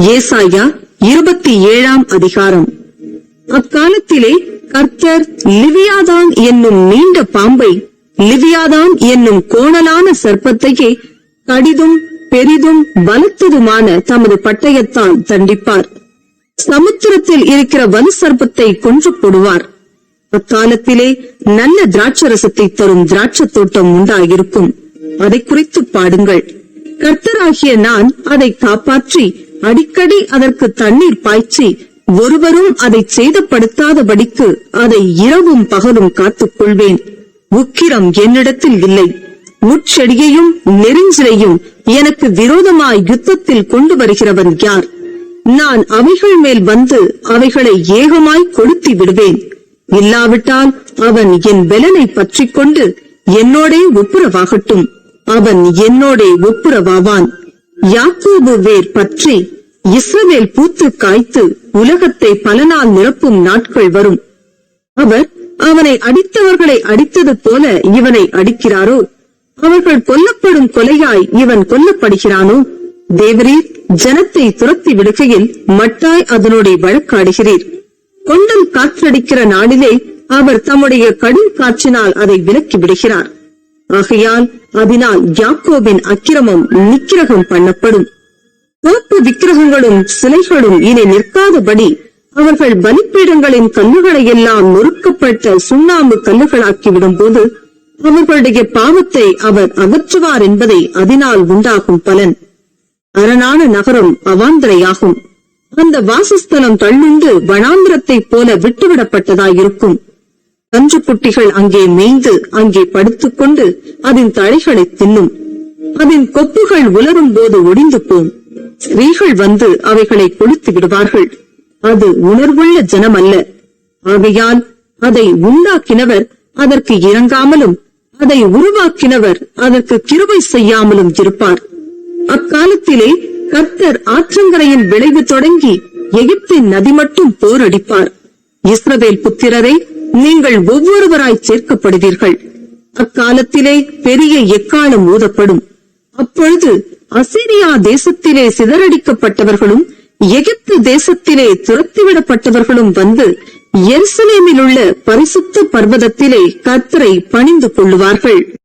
ஏசாயா இருபத்தி ஏழாம் அதிகாரம். அக்காலத்திலே கர்த்தர் லிவியாதான் என்னும் நீண்ட பாம்பை லிவியாதான் என்னும் கோணலான சர்ப்பத்தையே கடிதும் பெரிதும் பலத்ததுமான தமது பட்டயத்தால் தண்டிப்பார். சமுத்திரத்தில் இருக்கிற வலு சர்ப்பத்தை கொன்று போடுவார். அக்காலத்திலே நல்ல திராட்சரசத்தை தரும் திராட்சத் தோட்டம் உண்டாயிருக்கும். அதை குறித்து பாடுங்கள். கர்த்தராகிய நான் அதை காப்பாற்றி அடிக்கடி அதற்கு தண்ணீர் பாய்ச்சி ஒருவரும் அதை சேதப்படுத்தாதபடிக்கு அதை இரவும் பகலும் காத்துக் கொள்வேன் உக்கிரம் என்னிடத்தில் இல்லை. முட்செடியையும் நெருஞ்சிலையும் எனக்கு விரோதமாய் யுத்தத்தில் கொண்டு வருகிறவன் யார்? நான் அவைகள் மேல் வந்து அவைகளை ஏகமாய் கொளுத்தி விடுவேன். இல்லாவிட்டால் அவன் என் வெலனை பற்றிக் கொண்டு என்னோடே ஒப்புரவாகட்டும். அவன் என்னோடே ஒப்புரவாவான். யாக்கோபு வேர் பற்றி இஸ்ரவேல் பூத்து காய்த்து உலகத்தை பல நாள் நிரப்பும் நாட்கள் வரும். அவர் அவனை அடித்தவர்களை அடித்தது போல இவனை அடிக்கிறாரோ? அவர்கள் கொல்லப்படும் கொலையாய் இவன் கொல்லப்படுகிறானோ? தேவரீர் ஜனத்தை துரத்தி விடுகையில் மட்டாய் அதனுடைய வழக்காடுகிறீர். கொண்டல் காற்றடிக்கிற நாளிலே அவர் தம்முடைய கடும் காற்றினால் அதை விலக்கி விடுகிறார். ஆகையால் அதனால் யாக்கோபின் அக்கிரமம் நிக்கிரகம் பண்ணப்படும். தோப்பு விக்கிரகங்களும் சிலைகளும் இனி நிற்காதபடி அவர்கள் பலிப்பீடங்களின் கல்லுகளை எல்லாம் நொறுக்கப்பட்ட சுண்ணாம்பு கல்லுகளாக்கிவிடும் போது அவர்களுடைய பாவத்தை அவர் அகற்றுவார் என்பதை அதனால் உண்டாகும் பலன். அரணான நகரம் அவாந்தரையாகும். அந்த வாசஸ்தலம் தள்ளுண்டு வனாந்திரத்தைப் போல விட்டுவிடப்பட்டதாயிருக்கும். கன்றுக்குட்டிகள் அங்கே மேய்ந்து அங்கே படுத்துக்கொண்டு அதன் தழைகளை தின்னும். அதன் கொப்புகள் உலரும் போது ஒடிந்து போம் ஸ்திரீகள் வந்து அவைகளை கொளுத்து விடுவார்கள். அது உணர்வுள்ள ஜனம் அல்ல ஆகையால் அதை உண்டாக்கினவர் அதற்கு இறங்காமலும் அதை உருவாக்கினவர் அதற்கு கிருவை செய்யாமலும் இருப்பார். அக்காலத்திலே கர்த்தர் ஆற்றங்கரையின் விளைவு தொடங்கி எகிப்தின் நதி மட்டும் போரடிப்பார். இஸ்ரவேல் புத்திரரை நீங்கள் ஒவ்வொருவராய் சேர்க்கப்படுவீர்கள். அக்காலத்திலே பெரிய எக்காலம் ஊதப்படும். அப்பொழுது அசிரியா தேசத்திலே சிதறடிக்கப்பட்டவர்களும் எகிப்து தேசத்திலே துரத்திவிடப்பட்டவர்களும் வந்து எருசலேமில் உள்ள பரிசுத்த பர்வதத்திலே கர்த்தரை பணிந்து கொள்ளுவார்கள்.